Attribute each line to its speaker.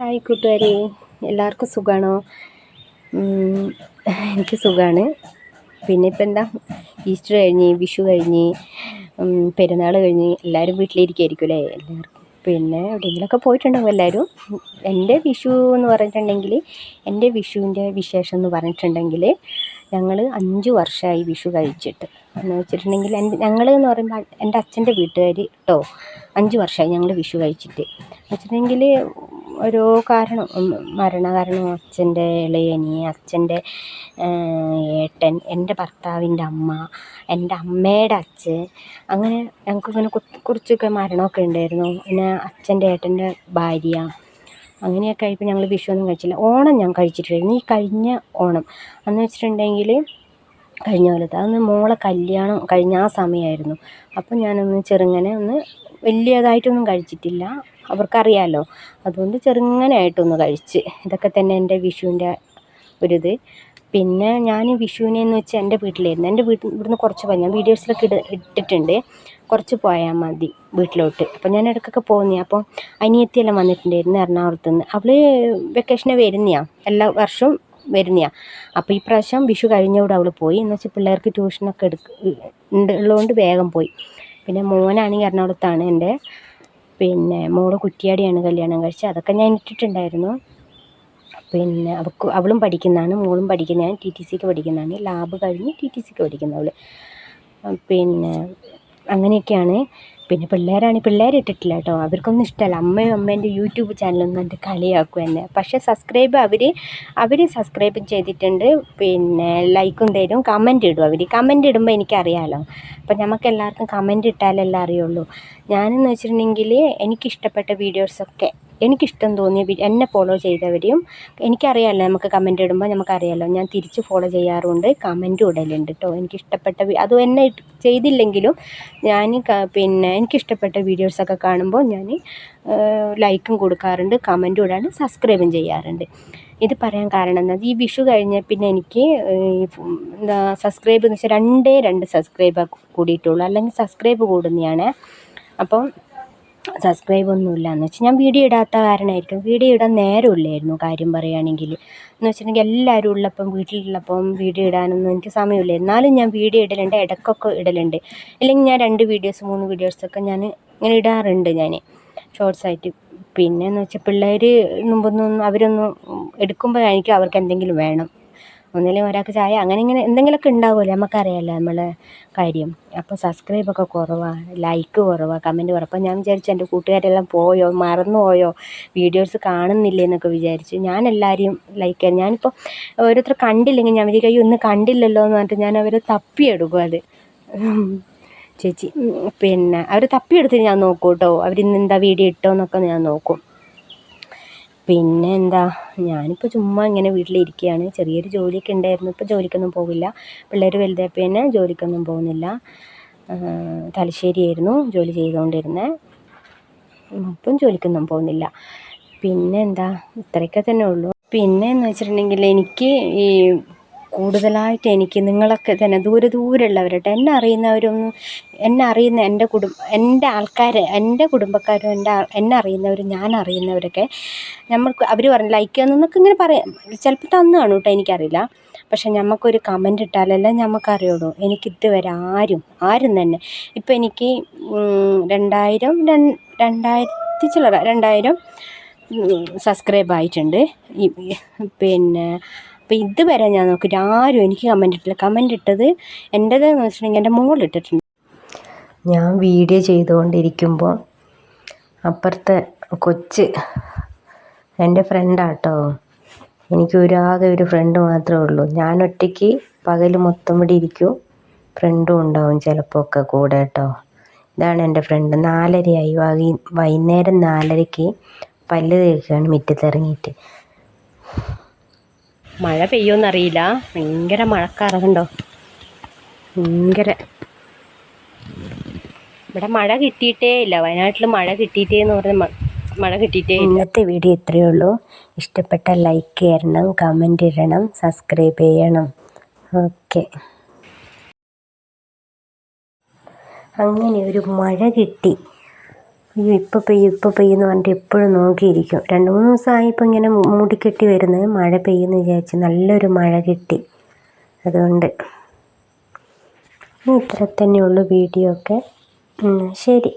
Speaker 1: Hi കൂട്ടുകാരെ. എല്ലാവർക്കും സുഖമാണോ എനിക്ക് സുഖമാണ് പിന്നെ ഇപ്പം എന്താ? ഈസ്റ്റർ കഴിഞ്ഞ് വിഷു കഴിഞ്ഞ് പെരുന്നാൾ കഴിഞ്ഞ് എല്ലാവരും വീട്ടിലിരിക്കുമായിരിക്കും അല്ലേ? എല്ലാവർക്കും. പിന്നെ എവിടെയെങ്കിലുമൊക്കെ പോയിട്ടുണ്ടാവും എല്ലാവരും എന്റെ വിഷു എന്ന് പറഞ്ഞിട്ടുണ്ടെങ്കിൽ എന്റെ വിഷുവിന്റെ വിശേഷം എന്ന് പറഞ്ഞിട്ടുണ്ടെങ്കിൽ ഞങ്ങൾ അഞ്ച് വർഷമായി വിഷു കഴിച്ചിട്ട്. എന്ന് വെച്ചിട്ടുണ്ടെങ്കിൽ എന്റെ ഞങ്ങൾ എന്ന് പറയുമ്പോൾ എന്റെ അച്ഛന്റെ വീട്ടുകാർ കേട്ടോ അഞ്ച് വർഷമായി ഞങ്ങൾ വിഷു കഴിച്ചിട്ട്. വെച്ചിട്ടുണ്ടെങ്കിൽ ഓരോ കാരണം. മരണ കാരണം അച്ഛന്റെ ഇളയനി അച്ഛന്റെ ഏട്ടൻ എന്റെ ഭർത്താവിന്റെ അമ്മ എന്റെ അമ്മയുടെ അച്ഛൻ. അങ്ങനെ ഞങ്ങൾക്കിങ്ങനെ കുറച്ചൊക്കെ മരണമൊക്കെ ഉണ്ടായിരുന്നു. പിന്നെ അച്ഛന്റെ ഏട്ടന്റെ ഭാര്യ. അങ്ങനെയൊക്കെ ആയപ്പോൾ ഞങ്ങൾ വിഷുവൊന്നും കഴിച്ചില്ല. ഓണം ഞാൻ കഴിച്ചിട്ടുണ്ടായിരുന്നു. ഈ കഴിഞ്ഞ ഓണം എന്ന് വെച്ചിട്ടുണ്ടെങ്കിൽ കഴിഞ്ഞ കൊല്ലത്ത്. അന്ന് മോളെ കല്യാണം കഴിഞ്ഞ ആ സമയമായിരുന്നു. അപ്പം ഞാനൊന്ന് ചെറുങ്ങനെ ഒന്ന് വലിയതായിട്ടൊന്നും കഴിച്ചിട്ടില്ല. അവർക്കറിയാമല്ലോ അതുകൊണ്ട് ചെറുങ്ങനെയായിട്ടൊന്ന് കഴിച്ച്. ഇതൊക്കെ തന്നെ എന്റെ വിഷുവിന്റെ ഒരിത്. പിന്നെ ഞാൻ വിഷുവിനെന്ന് വെച്ചാൽ എന്റെ വീട്ടിലായിരുന്നു. എന്റെ വീട്ടിൽ ഇവിടുന്ന് കുറച്ച് പോയി. ഞാൻ വീഡിയോസിലൊക്കെ ഇട ഇട്ടിട്ടുണ്ട്. കുറച്ച് പോയാൽ മതി വീട്ടിലോട്ട്. അപ്പം ഞാൻ ഇടയ്ക്കൊക്കെ പോകുന്നതാണ് അപ്പം അനിയത്തിയെല്ലാം വന്നിട്ടുണ്ടായിരുന്നു എറണാകുളത്ത് നിന്ന്. അവൾ വെക്കേഷന് വരുന്നയാ. എല്ലാ വർഷവും വരുന്നയാ. അപ്പോൾ ഈ പ്രാവശ്യം വിഷു കഴിഞ്ഞവിടെ അവൾ പോയി. എന്ന് വെച്ചാൽ പിള്ളേർക്ക് ട്യൂഷനൊക്കെ എടുക്ക വേഗം പോയി. പിന്നെ മോനാണെങ്കിൽ എറണാകുളത്താണ് എന്റെ പിന്നെ മോൾ കുറ്റിയാടിയാണ് കല്യാണം കഴിച്ചത്. അതൊക്കെ ഞാൻ ഇട്ടിട്ടുണ്ടായിരുന്നു. പിന്നെ അവൾക്ക് അവളും പഠിക്കുന്നതാണ് മോളും പഠിക്കുന്നതാണ് ടി ടി സിക്ക് പഠിക്കുന്നതാണ്. ലാബ് കഴിഞ്ഞ് ടി ടി സിക്ക് പഠിക്കുന്നു പിന്നെ അങ്ങനെയൊക്കെയാണ്. പിന്നെ പിള്ളേരാണെങ്കിൽ പിള്ളേർ ഇട്ടിട്ടില്ല കേട്ടോ. അവർക്കൊന്നും ഇഷ്ടമല്ല അമ്മയും അമ്മേന്റെ യൂട്യൂബ് ചാനലൊന്നും എന്റെ കളിയാക്കും എന്നെ. പക്ഷേ സബ്സ്ക്രൈബ് അവർ അവർ സബ്സ്ക്രൈബ് ചെയ്തിട്ടുണ്ട്. പിന്നെ ലൈക്കും തരും കമന്റ് ഇടും അവർ കമന്റ് ഇടുമ്പോൾ എനിക്കറിയാമല്ലോ അപ്പം നമുക്ക് എല്ലാവർക്കും കമന്റ് ഇട്ടാലല്ലേ അറിയുള്ളൂ. ഞാനെന്ന് വെച്ചിട്ടുണ്ടെങ്കിൽ എനിക്കിഷ്ടപ്പെട്ട വീഡിയോസൊക്കെ എനിക്കിഷ്ടം തോന്നിയ എന്നെ ഫോളോ ചെയ്തവരെയും എനിക്കറിയാമല്ലോ നമുക്ക് കമന്റ് ഇടുമ്പോൾ നമുക്കറിയാമല്ലോ ഞാൻ തിരിച്ച് ഫോളോ ചെയ്യാറുണ്ട് കമന്റും ഇടലുണ്ട് കേട്ടോ എനിക്കിഷ്ടപ്പെട്ട അത് എന്നെ ചെയ്തില്ലെങ്കിലും ഞാൻ പിന്നെ എനിക്കിഷ്ടപ്പെട്ട വീഡിയോസൊക്കെ കാണുമ്പോൾ ഞാൻ ലൈക്കും കൊടുക്കാറുണ്ട് കമന്റും ഇടാറുണ്ട് സബ്സ്ക്രൈബും ചെയ്യാറുണ്ട്. ഇത് പറയാൻ കാരണം എന്താ ഈ വിഷു കഴിഞ്ഞ പിന്നെ എനിക്ക് എന്താ സബ്സ്ക്രൈബ് എന്ന് വെച്ചാൽ രണ്ടേ രണ്ട് സബ്സ്ക്രൈബ് കൂടിയിട്ടുള്ളൂ. അല്ലെങ്കിൽ സബ്സ്ക്രൈബ് കൂടുന്നതാണ് അപ്പം സബ്സ്ക്രൈബ് ഒന്നുമില്ല എന്ന് വെച്ചാൽ ഞാൻ വീഡിയോ ഇടാത്ത കാരണമായിരിക്കും വീഡിയോ ഇടാൻ നേരമില്ലായിരുന്നു കാര്യം പറയുകയാണെങ്കിൽ. എന്ന് വെച്ചിട്ടുണ്ടെങ്കിൽ എല്ലാവരും ഉള്ളപ്പം വീട്ടിലുള്ളപ്പം വീഡിയോ ഇടാനൊന്നും എനിക്ക് സമയമില്ല. എന്നാലും ഞാൻ വീഡിയോ ഇടലുണ്ട് ഇടയ്ക്കൊക്കെ ഇടലുണ്ട്. ഇല്ലെങ്കിൽ ഞാൻ രണ്ട് വീഡിയോസ് മൂന്ന് വീഡിയോസൊക്കെ ഞാൻ ഇങ്ങനെ ഇടാറുണ്ട് ഞാൻ. ഷോർട്സ് ആയിട്ട്. പിന്നെ എന്ന് വെച്ചാൽ പിള്ളേർ മുമ്പൊന്നും അവരൊന്നും എടുക്കുമ്പോഴായിരിക്കും അവർക്ക് എന്തെങ്കിലും വേണം. ഒന്നില്ലെങ്കിൽ ഒരാൾക്ക് ചായ അങ്ങനെ ഇങ്ങനെ എന്തെങ്കിലുമൊക്കെ ഉണ്ടാവുമല്ലോ നമുക്കറിയാമല്ലോ നമ്മളെ കാര്യം. അപ്പോൾ സബ്സ്ക്രൈബൊക്കെ കുറവാണ് ലൈക്ക് കുറവാണ് കമന്റ് കുറവ്. അപ്പോൾ ഞാൻ വിചാരിച്ചു എന്റെ കൂട്ടുകാരെല്ലാം പോയോ മറന്നു പോയോ വീഡിയോസ് കാണുന്നില്ലേ എന്നൊക്കെ വിചാരിച്ചു. ഞാൻ എല്ലാവരെയും ലൈക്ക് ചെയ്യാൻ ഞാനിപ്പോൾ ഓരോരുത്തർ കണ്ടില്ലെങ്കിൽ ഞാൻ വിചാരിക്കും അയ്യോ ഇന്ന് കണ്ടില്ലല്ലോ എന്ന് പറഞ്ഞിട്ട് ഞാൻ അവരെ തപ്പിയെടുക്കും അത്. ചേച്ചി പിന്നെ അവർ തപ്പിയെടുത്ത് ഞാൻ നോക്കും കേട്ടോ അവരിന്ന് എന്താ വീഡിയോ ഇട്ടോ എന്നൊക്കെ ഞാൻ നോക്കും. പിന്നെ എന്താ ഞാനിപ്പോൾ ചുമ്മാ ഇങ്ങനെ വീട്ടിലിരിക്കുകയാണ് ചെറിയൊരു ജോലിയൊക്കെ ഉണ്ടായിരുന്നു. ഇപ്പോൾ ജോലിക്കൊന്നും പോകില്ല പിള്ളേർ വലുതായപ്പോൾ തന്നെ ജോലിക്കൊന്നും പോകുന്നില്ല. തലശ്ശേരിയായിരുന്നു ജോലി ചെയ്തുകൊണ്ടിരുന്നത് ഇപ്പം ജോലിക്കൊന്നും പോകുന്നില്ല. പിന്നെ എന്താ ഇത്രയൊക്കെ തന്നെ ഉള്ളൂ. പിന്നെ എന്ന് വെച്ചിട്ടുണ്ടെങ്കിൽ എനിക്ക് ഈ കൂടുതലായിട്ട് എനിക്ക് നിങ്ങളൊക്കെ തന്നെ ദൂരെ ദൂരെ ഉള്ളവരട്ടെ എന്നെ അറിയുന്നവരൊന്നും എന്നെ അറിയുന്ന എന്റെ കുടും എന്റെ ആൾക്കാർ എന്റെ കുടുംബക്കാരും എന്റെ എന്നെ അറിയുന്നവരും ഞാൻ അറിയുന്നവരൊക്കെ നമ്മൾക്ക് അവർ പറഞ്ഞു ലൈക്ക് ചെയ്യുന്നതൊക്കെ ഇങ്ങനെ പറയാം. ചിലപ്പോൾ തന്നു കാണും കേട്ടോ എനിക്കറിയില്ല. പക്ഷേ നമുക്കൊരു കമന്റ് ഇട്ടാലല്ലേ നമുക്കറിയുള്ളൂ എനിക്കിതുവരെ ആരും ആരും തന്നെ. ഇപ്പം എനിക്ക് രണ്ടായിരം രണ്ടായിരത്തി ചില്ലറ രണ്ടായിരം സബ്സ്ക്രൈബ് ആയിട്ടുണ്ട്. പിന്നെ അപ്പോൾ ഇതുവരെ ഞാൻ നോക്കിയിട്ട് ആരും എനിക്ക് കമന്റ് ഇട്ടില്ല. കമന്റ് ഇട്ടത് എന്റേതെന്ന് വെച്ചിട്ടുണ്ടെങ്കിൽ എന്റെ മോൾ ഇട്ടിട്ടുണ്ട്. ഞാൻ വീഡിയോ ചെയ്തുകൊണ്ടിരിക്കുമ്പോൾ അപ്പുറത്തെ കൊച്ച് എന്റെ ഫ്രണ്ടാട്ടോ എനിക്ക് ഒരാകെ ഒരു ഫ്രണ്ട് മാത്രമേ ഉള്ളൂ. ഞാൻ ഒറ്റയ്ക്ക് പകൽ മൊത്തം ഇവിടെ ഇരിക്കും. ഫ്രണ്ടും ഉണ്ടാവും ചിലപ്പോൾ ഒക്കെ കൂടെ കേട്ടോ. ഇതാണ് എന്റെ ഫ്രണ്ട് നാലരയായി. വൈ വൈകുന്നേരം നാലരയ്ക്ക് പല്ല് തേക്കുകയാണ് മുറ്റത്തിറങ്ങിയിട്ട് മഴ പെയ്യുമെന്നറിയില്ല ഭയങ്കര മഴക്കാറുണ്ടോ? ഭയങ്കര. ഇവിടെ മഴ കിട്ടിയിട്ടേ ഇല്ല. വയനാട്ടിൽ മഴ കിട്ടിയിട്ടേ എന്ന് പറഞ്ഞ മഴ കിട്ടിയിട്ടേ ഇന്നത്തെ വീഡിയോ ഇത്രയേ ഉള്ളൂ. ഇഷ്ടപ്പെട്ട ലൈക്ക് ചെയ്യണം കമന്റ് ഇടണം സബ്സ്ക്രൈബ് ചെയ്യണം. ഓക്കെ അങ്ങനെ ഒരു മഴ കിട്ടി. അയ്യോ ഇപ്പോൾ പെയ്യും ഇപ്പോൾ പെയ്യുമെന്ന് പറഞ്ഞിട്ട് എപ്പോഴും നോക്കിയിരിക്കും. രണ്ട് മൂന്ന് ദിവസമായി ഇപ്പോൾ ഇങ്ങനെ മൂടിക്കെട്ടി വരുന്നത്. മഴ പെയ്യുമെന്ന് വിചാരിച്ച് നല്ലൊരു മഴ കിട്ടി. അതുകൊണ്ട് ഇത്ര തന്നെയുള്ളൂ വീഡിയോ ഒക്കെ. ശരി.